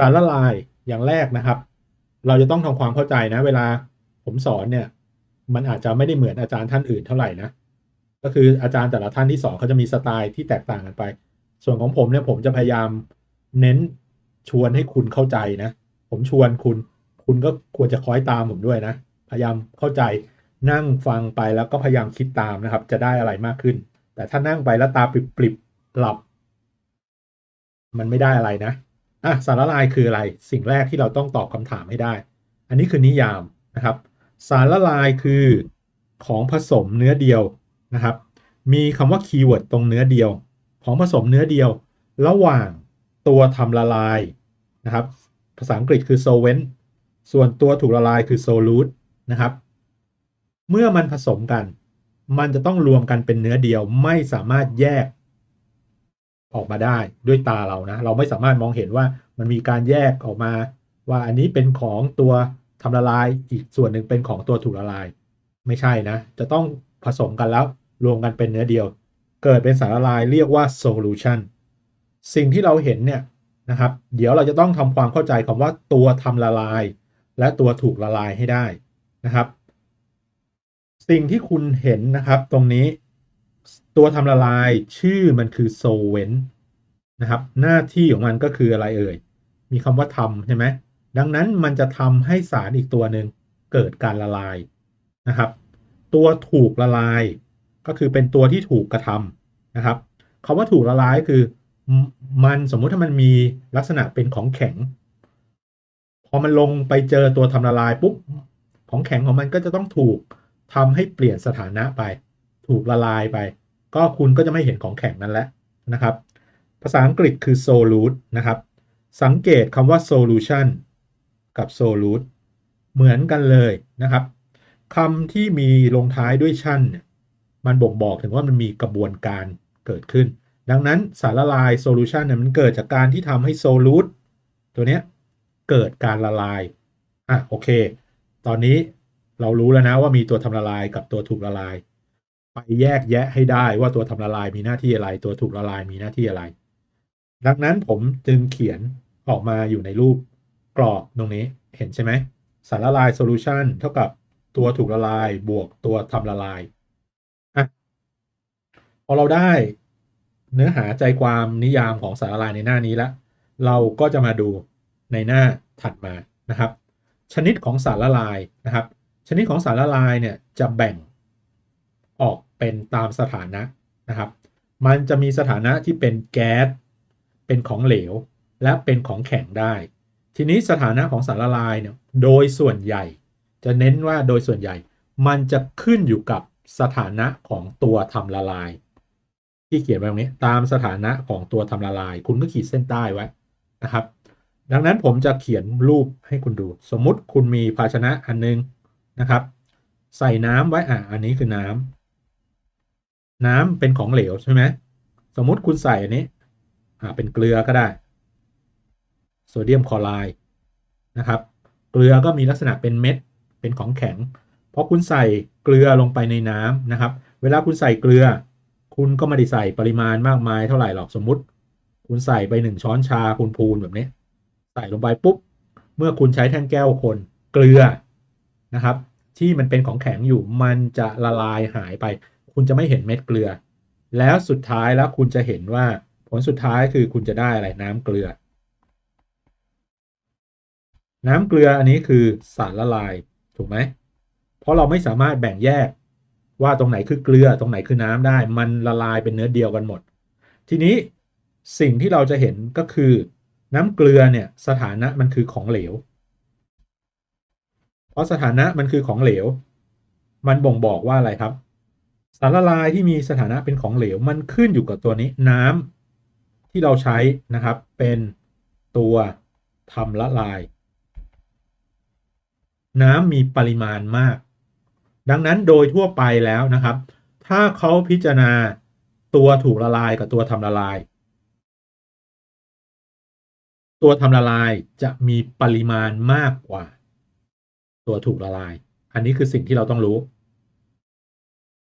สารละลายอย่างแรกนะครับ เราจะต้องทำความเข้าใจนะ เวลาผมสอนเนี่ย มันอาจจะไม่ได้เหมือนอาจารย์ท่านอื่นเท่าไหร่นะก็คืออาจารย์แต่ละท่านที่สอนเขาจะมีสไตล์ที่แตกต่างกันไป ส่วนของผมเนี่ยผมจะพยายามเน้นชวนให้คุณเข้าใจนะ ผมชวนคุณ คุณก็ควรจะคอยตามผมด้วยนะ พยายามเข้าใจนั่งฟังไปแล้วก็พยายามคิดตามนะครับ จะได้อะไรมากขึ้น แต่ถ้านั่งไปแล้วตาปริบๆหลับ มันไม่ได้อะไรนะ อะสารละลายคืออะไรสิ่งแรกที่เราต้องตอบคำถามให้ได้ อันนี้คือนิยามนะครับ สารละลายคือของผสมเนื้อเดียวนะครับ มีคำว่าคีย์เวิร์ดตรงเนื้อเดียว ของผสมเนื้อเดียว ระหว่างตัวทำละลายนะครับ ภาษาอังกฤษคือ solvent ส่วนตัวถูกละลายคือ solute นะครับ เมื่อมันผสมกัน มันจะต้องรวมกันเป็นเนื้อเดียวไม่สามารถแยก ออกมาได้ด้วยตาเรานะ เราไม่สามารถมองเห็นว่ามันมีการแยกออกมา ว่าอันนี้เป็นของตัวทำละลายอีกส่วนหนึ่งเป็นของตัวถูกละลาย ไม่ใช่นะ จะต้องผสมกันแล้วรวมกันเป็นเนื้อเดียว เกิดเป็นสารละลายเรียกว่า solution สิ่งที่เราเห็นเนี่ยนะครับ เดี๋ยวเราจะต้องทำความเข้าใจคำว่าตัวทำละลาย และตัวถูกละลายให้ได้นะครับ สิ่งที่คุณเห็นนะครับตรงนี้ ตัวทำละลายชื่อมันคือ solvent นะครับ หน้าที่ของมันก็คืออะไรเอ่ย มีคำว่าทำใช่ไหมดังนั้นมันจะทำให้สารอีกตัวหนึ่งเกิดการละลายนะครับ ตัวถูกละลายก็คือเป็นตัวที่ถูกกระทำนะครับคำว่าถูกละลายคือมันสมมุติถ้ามันมีลักษณะเป็นของแข็ง พอมันลงไปเจอตัวทำละลายปุ๊บของแข็งของมันก็จะต้องถูกทำให้เปลี่ยนสถานะไป ถูกละลายไป ก็คุณก็จะไม่เห็นของแข็งนั้นแล้วนะครับ ภาษาอังกฤษคือ solute นะครับ สังเกตคำว่า solution กับ solute เหมือนกันเลยนะครับคำที่มีลงท้ายด้วยชั่นเนี่ยมันบ่งบอกถึงว่ามันมีกระบวนการเกิดขึ้น ดังนั้นสารละลายโซลูชันเนี่ยมันเกิดจากการที่ทำให้โซลูตตัวเนี้ยเกิดการละลาย อะโอเค ตอนนี้เรารู้แล้วนะว่ามีตัวทำละลายกับตัวถูกละลาย ไปแยกแยะให้ได้ว่าตัวทำละลายมีหน้าที่อะไร ตัวถูกละลายมีหน้าที่อะไร ดังนั้นผมจึงเขียนออกมาอยู่ในรูปกรอบตรงนี้เห็นใช่ไหมสารละลายโซลูชันเท่ากับตัวถูกละลายบวกตัวทำละลายอะพอเราได้เนื้อหาใจความนิยามของสารละลายในหน้านี้แล้วเราก็จะมาดูในหน้าถัดมานะครับ ชนิดของสารละลายนะครับ ชนิดของสารละลายเนี่ยจะแบ่ง ออกเป็นตามสถานะนะครับ มันจะมีสถานะที่เป็นแก๊ส เป็นของเหลว และเป็นของแข็งได้ ทีนี้สถานะของสารละลายเนี่ยโดยส่วนใหญ่ จะเน้นว่าโดยส่วนใหญ่ มันจะขึ้นอยู่กับสถานะของตัวทำละลาย ที่เขียนไว้ตรงนี้ตามสถานะของตัวทำละลาย คุณก็ขีดเส้นใต้ไว้นะครับ ดังนั้นผมจะเขียนรูปให้คุณดู สมมุติคุณมีภาชนะอันนึงนะครับ ใส่น้ำไว้อะอันนี้คือน้ำ น้ำเป็นของเหลวใช่ไหมสมมุติคุณใส่อันนี้ อ่าเป็นเกลือก็ได้โซเดียมคลอไรด์นะครับ เกลือก็มีลักษณะเป็นเม็ดเป็นของแข็งเพราะคุณใส่เกลือลงไปในน้ำนะครับ เวลาคุณใส่เกลือ คุณก็ไม่ได้ใส่ปริมาณมากมายเท่าไหร่หรอกสมมุติ คุณใส่ไปหนึ่งช้อนชาคูณพูนแบบนี้ ใส่ลงไปปุ๊บเมื่อคุณใช้แท่งแก้วคนเกลือนะครับ ที่มันเป็นของแข็งอยู่มันจะละลายหายไป คุณจะไม่เห็นเม็ดเกลือ แล้วสุดท้ายแล้วคุณจะเห็นว่าผลสุดท้ายคือคุณจะได้อะไรน้ำเกลือ น้ำเกลืออันนี้คือสารละลายถูกไหมเพราะเราไม่สามารถแบ่งแยกว่าตรงไหนคือเกลือตรงไหนคือน้ำได้ มันละลายเป็นเนื้อเดียวกันหมด ทีนี้สิ่งที่เราจะเห็นก็คือ น้ำเกลือเนี่ยสถานะมันคือของเหลว เพราะสถานะมันคือของเหลว มันบ่งบอกว่าอะไรครับ สารละลายที่มีสถานะเป็นของเหลวมันขึ้นอยู่กับตัวนี้น้ำที่เราใช้นะครับเป็นตัวทำละลาย น้ำมีปริมาณมาก ดังนั้นโดยทั่วไปแล้วนะครับ ถ้าเขาพิจารณาตัวถูกละลายกับตัวทำละลาย ตัวทำละลายจะมีปริมาณมากกว่า ตัวถูกละลาย อันนี้คือสิ่งที่เราต้องรู้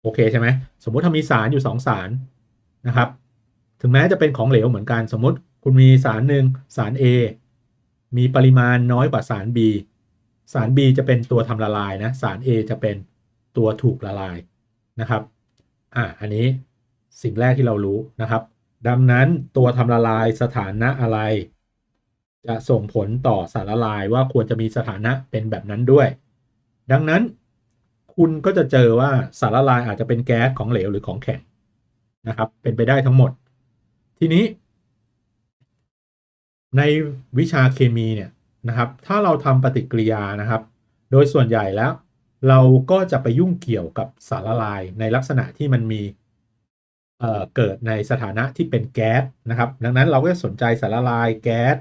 โอเคใช่ไหมสมมุติถ้ามีสารอยู่สองสารนะครับ ถึงแม้จะเป็นของเหลวเหมือนกัน สมมติคุณมีสารหนึ่งสาร A มีปริมาณน้อยกว่าสาร B สาร B จะเป็นตัวทำละลายนะ สาร A จะเป็นตัวถูกละลายนะครับ อ่า อันนี้สิ่งแรกที่เรารู้นะครับ ดังนั้นตัวทำละลายสถานะอะไร จะส่งผลต่อสารละลายว่าควรจะมีสถานะเป็นแบบนั้นด้วย ดังนั้น คุณก็จะเจอว่าสารละลายอาจจะเป็นแก๊สของเหลวหรือของแข็งนะครับ เป็นไปได้ทั้งหมด ทีนี้ ในวิชาเคมีเนี่ยนะครับ ถ้าเราทำปฏิกิริยานะครับ โดยส่วนใหญ่แล้ว เราก็จะไปยุ่งเกี่ยวกับสารละลายในลักษณะที่มันมีเเกิดในสถานะที่เป็นแก๊สนะครับ ดังนั้นเราก็จะสนใจสารละลายแก๊ส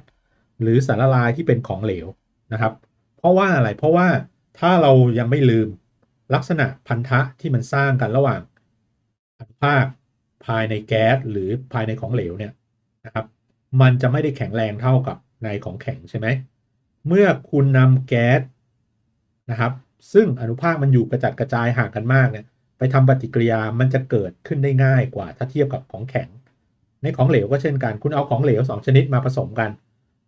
หรือสารละลายที่เป็นของเหลวนะครับ เพราะว่าอะไรเพราะว่าถ้าเรายังไม่ลืม ลักษณะพันธะที่มันสร้างกันระหว่างอนุภาคภายในแก๊สหรือภายในของเหลวเนี่ยนะครับ มันจะไม่ได้แข็งแรงเท่ากับในของแข็งใช่ไหมเมื่อคุณนำแก๊สนะครับ ซึ่งอนุภาคมันอยู่กระจัดกระจายห่างกันมากเนี่ยไปทำปฏิกิริยามันจะเกิดขึ้นได้ง่ายกว่าถ้าเทียบกับของแข็ง ในของเหลวก็เช่นกัน คุณเอาของเหลว 2 ชนิดมาผสมกัน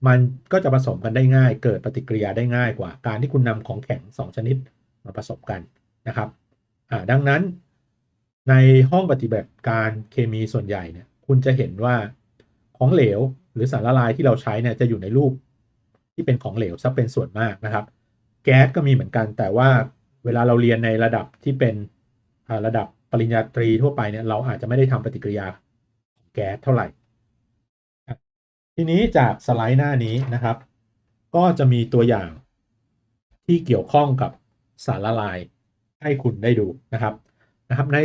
มันก็จะผสมกันได้ง่าย เกิดปฏิกิริยาได้ง่ายกว่าการที่คุณนำของแข็ง 2 ชนิดมาผสมกัน นะครับดังนั้นในห้องปฏิบัติการเคมีส่วนใหญ่เนี่ยคุณจะเห็นว่าของเหลวหรือสารละลายที่เราใช้เนี่ยจะอยู่ในรูปที่เป็นของเหลวซะเป็นส่วนมากนะครับ แก๊สก็มีเหมือนกัน แต่ว่าเวลาเราเรียนในระดับที่เป็นระดับปริญญาตรีทั่วไปเนี่ยเราอาจจะไม่ได้ทำปฏิกิริยาของแก๊สเท่าไหร่ ทีนี้จากสไลด์หน้านี้นะครับ ก็จะมีตัวอย่างที่เกี่ยวข้องกับสารละลาย ให้คุณได้ดูนะครับนะครับ ใน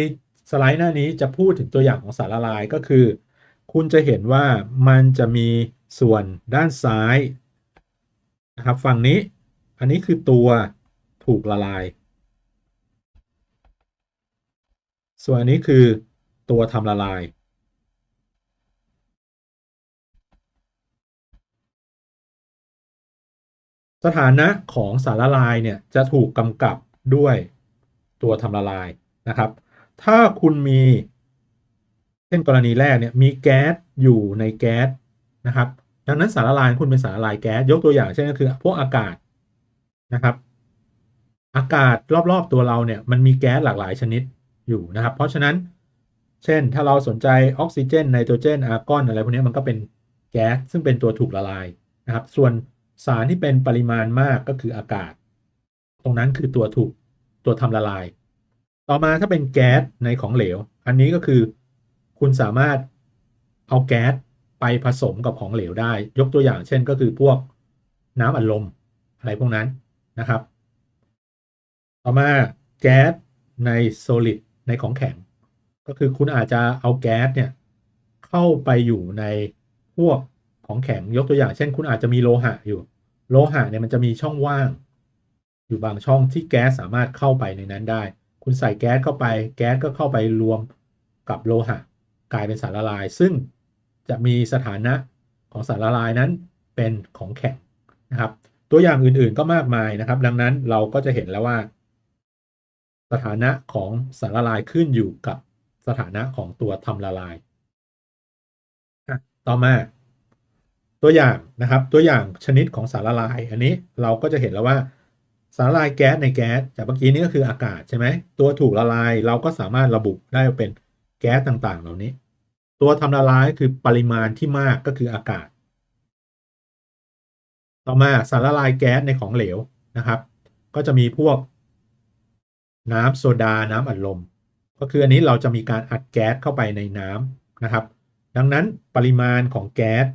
สไลด์หน้านี้จะพูดถึงตัวอย่างของสารละลายก็คือ คุณจะเห็นว่ามันจะมีส่วนด้านซ้ายนะครับฝั่งนี้อันนี้คือตัวถูกละลาย ส่วนอันนี้คือตัวทำละลายสถานะของสารละลายเนี่ยจะถูกกำกับด้วย ตัวทำละลายนะครับ ถ้าคุณมีเช่นกรณีแรกเนี่ยมีแก๊สอยู่ในแก๊สนะครับ ดังนั้นสารละลายคุณเป็นสารละลายแก๊สยกตัวอย่างเช่นก็คือพวกอากาศนะครับ อากาศรอบๆตัวเราเนี่ยมันมีแก๊สหลากหลายชนิดอยู่นะครับ เพราะฉะนั้นเช่น ถ้าเราสนใจออกซิเจนไนโตรเจนอาร์กอนอะไรพวกนี้มันก็เป็นแก๊สซึ่งเป็นตัวถูกละลายนะครับ ส่วนสารที่เป็นปริมาณมากก็คืออากาศ ตรงนั้นคือตัวถูก ตัวทำละลาย ต่อมาถ้าเป็นแก๊สในของเหลว อันนี้ก็คือคุณสามารถเอาแก๊สไปผสมกับของเหลวได้ ยกตัวอย่างเช่นก็คือพวกน้ำอัดลมอะไรพวกนั้นนะครับ ต่อมาแก๊สในโซลิดในของแข็ง ก็คือคุณอาจจะเอาแก๊สเนี่ยเข้าไปอยู่ในพวกของแข็งยกตัวอย่าง เช่น คุณอาจจะมีโลหะอยู่ โลหะเนี่ยมันจะมีช่องว่าง อยู่บางช่องที่แก๊สสามารถเข้าไปในนั้นได้ คุณใส่แก๊สเข้าไป แก๊สก็เข้าไปรวมกับโลหะ กลายเป็นสารละลาย ซึ่งจะมีสถานะของสารละลายนั้นเป็นของแข็งนะครับ ตัวอย่างอื่น ๆก็มากมายนะครับ ดังนั้นเราก็จะเห็นแล้วว่า สถานะของสารละลายขึ้นอยู่กับสถานะของตัวทำละลาย ต่อมา ตัวอย่างนะครับ ตัวอย่างชนิดของสารละลาย อันนี้เราก็จะเห็นแล้วว่า สารละลายแก๊สในแก๊สจากเมื่อกี้นี้ก็คืออากาศใช่ไหมตัวถูกละลายเราก็สามารถระบุได้เป็นแก๊สต่างๆ เหล่านี้ ตัวทำละลายคือปริมาณที่มากก็คืออากาศ ต่อมาสารละลายแก๊สในของเหลวนะครับ ก็จะมีพวก น้ำโซดาน้ำอัดลม ก็คืออันนี้เราจะมีการอัดแก๊สเข้าไปในน้ำนะครับ ดังนั้นปริมาณของแก๊ส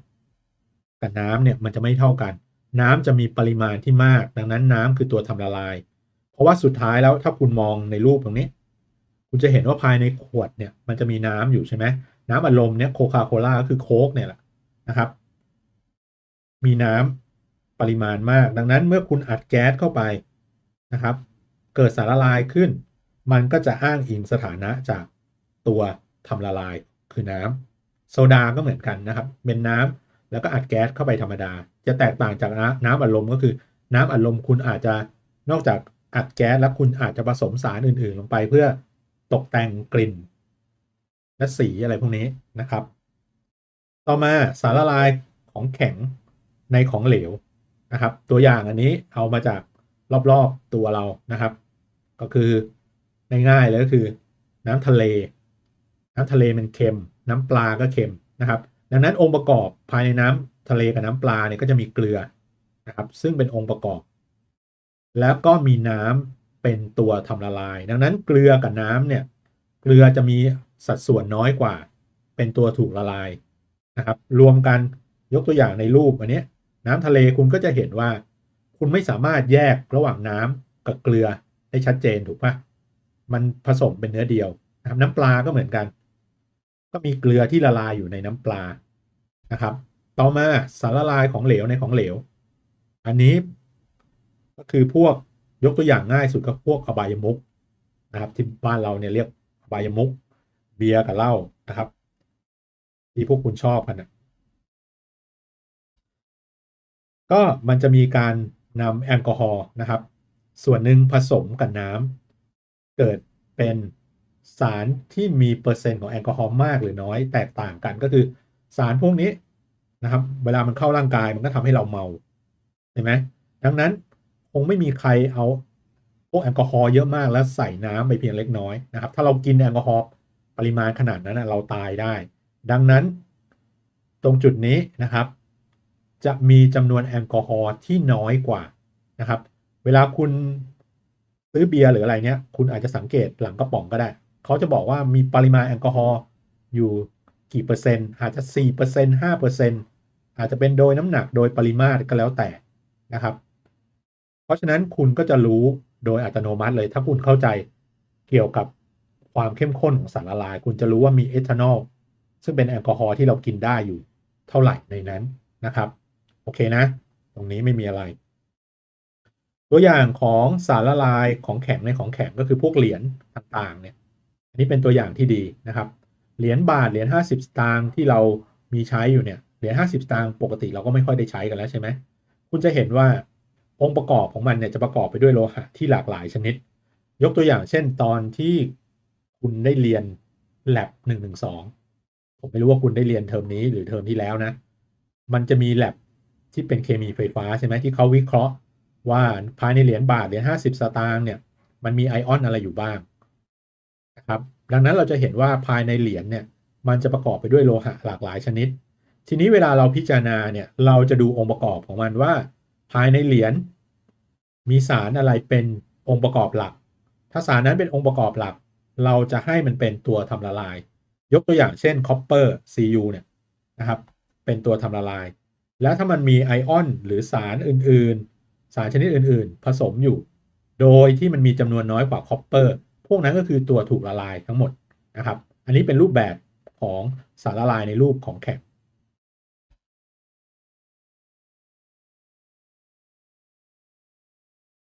กับน้ำเนี่ยมันจะไม่เท่ากัน น้ำจะมีปริมาณที่มาก ดังนั้นน้ำคือตัวทำละลาย เพราะว่าสุดท้ายแล้วถ้าคุณมองในรูปตรงนี้ คุณจะเห็นว่าภายในขวดเนี่ยมันจะมีน้ำอยู่ใช่ไหมน้ำอัดลมเนี่ยโคคาโคล่าก็คือโค้กเนี่ยแหละนะครับ มีน้ำปริมาณมาก ดังนั้นเมื่อคุณอัดแก๊สเข้าไปนะครับ เกิดสารละลายขึ้น มันก็จะอ้างอิงสถานะจากตัวทำละลายคือน้ำโซดาก็เหมือนกันนะครับ เป็นน้ำ แล้วก็อัดแก๊สเข้าไปธรรมดา จะแตกต่างจากน้ำอัดลมก็คือ น้ำอัดลมคุณอาจจะนอกจากอัดแก๊สแล้วคุณอาจจะผสมสารอื่นๆ ลงไปเพื่อตกแต่งกลิ่น และสีอะไรพวกนี้นะครับ ต่อมาสารละลายของแข็งในของเหลวนะครับ ตัวอย่างอันนี้เอามาจากรอบๆตัวเรานะครับ ก็คือง่ายๆเลยก็คือ น้ำทะเล น้ำทะเลมันเค็ม น้ำปลาก็เค็มนะครับ ดังนั้นองค์ประกอบภายในน้ำทะเลกับน้ำปลาเนี่ยก็จะมีเกลือนะครับ ซึ่งเป็นองค์ประกอบ แล้วก็มีน้ำเป็นตัวทำละลาย ดังนั้นเกลือกับน้ำเนี่ยเกลือจะมีสัดส่วนน้อยกว่า เป็นตัวถูกละลายนะครับ รวมกันยกตัวอย่างในรูปอันนี้น้ำทะเลคุณก็จะเห็นว่า คุณไม่สามารถแยกระหว่างน้ำกับเกลือได้ชัดเจนถูกปะมันผสมเป็นเนื้อเดียวนะครับน้ำปลาก็เหมือนกัน ก็มีเกลือที่ละลายอยู่ในน้ำปลา นะครับ ต่อมาสารละลายของเหลวในของเหลว อันนี้ก็คือพวกยกตัวอย่างง่ายสุดก็พวกอบายมุกนะครับที่บ้านเราเนี่ยเรียกอบายมุกเบียร์กับเหล้านะครับ ที่พวกคุณชอบกันนะก็มันจะมีการนำแอลกอฮอล์นะครับ ส่วนหนึ่งผสมกับน้ำเกิดเป็นสารที่มีเปอร์เซ็นต์ของแอลกอฮอล์มากหรือน้อยแตกต่างกันก็คือ สารพวกนี้นะครับ เวลามันเข้าร่างกายมันก็ทำให้เราเมาเห็นไหมดังนั้นคงไม่มีใครเอาพวกแอลกอฮอล์เยอะมากแล้วใส่น้ำไปเพียงเล็กน้อยนะครับ ถ้าเรากินแอลกอฮอล์ปริมาณขนาดนั้นเราตายได้ ดังนั้นตรงจุดนี้นะครับ จะมีจำนวนแอลกอฮอล์ที่น้อยกว่านะครับ เวลาคุณซื้อเบียร์หรืออะไรเนี้ย คุณอาจจะสังเกตหลังกระป๋องก็ได้ เขาจะบอกว่ามีปริมาณแอลกอฮอล์อยู่ กี่เปอร์เซ็นต์อาจจะ4% 5เปอร์เซ็นต์อาจจะเป็นโดยน้ำหนักโดยปริมาตรก็แล้วแต่นะครับ เพราะฉะนั้นคุณก็จะรู้โดยอัตโนมัติเลย ถ้าคุณเข้าใจเกี่ยวกับความเข้มข้นของสารละลาย คุณจะรู้ว่ามีเอทานอลซึ่งเป็นแอลกอฮอล์ที่เรากินได้อยู่เท่าไหร่ในนั้นนะครับ โอเคนะ ตรงนี้ไม่มีอะไร ตัวอย่างของสารละลายของแข็งในของแข็งก็คือพวกเหรียญต่างๆเนี่ยอันนี้เป็นตัวอย่างที่ดีนะครับ เหรียญบาทเหรียญ50สตางค์ที่เรามีใช้อยู่เนี่ยเหรียญ50สตางค์ปกติเราก็ไม่ค่อยได้ใช้กันแล้วใช่ไหมคุณจะเห็นว่าองค์ประกอบของมันเนี่ยจะประกอบไปด้วยโลหะที่หลากหลายชนิด ยกตัวอย่างเช่นตอนที่คุณได้เรียน lab 112ผมไม่รู้ว่าคุณได้เรียนเทอมนี้หรือเทอมที่แล้วนะ มันจะมี lab ที่เป็นเคมีไฟฟ้าใช่ไหมที่เขาวิเคราะห์ ว่าภายในเหรียญบาทเหรียญ50สตางค์เนี่ยมันมีไอออนอะไรอยู่บ้างนะครับ ดังนั้นเราจะเห็นว่าภายในเหรียญเนี่ยมันจะประกอบไปด้วยโลหะหลากหลายชนิด ทีนี้เวลาเราพิจารณาเนี่ยเราจะดูองค์ประกอบของมันว่า ภายในเหรียญมีสารอะไรเป็นองค์ประกอบหลัก ถ้าสารนั้นเป็นองค์ประกอบหลัก เราจะให้มันเป็นตัวทำละลาย ยกตัวอย่างเช่นคอปเปอร์ Cu เนี่ยนะครับเป็นตัวทำละลาย แล้วถ้ามันมีไอออนหรือสารอื่นๆ สารชนิดอื่นๆ ผสมอยู่ โดยที่มันมีจำนวนน้อยกว่าคอปเปอร์ พวกนั้นก็คือตัวถูกละลายทั้งหมดนะครับ อันนี้เป็นรูปแบบของสารละลายในรูปของแข็ง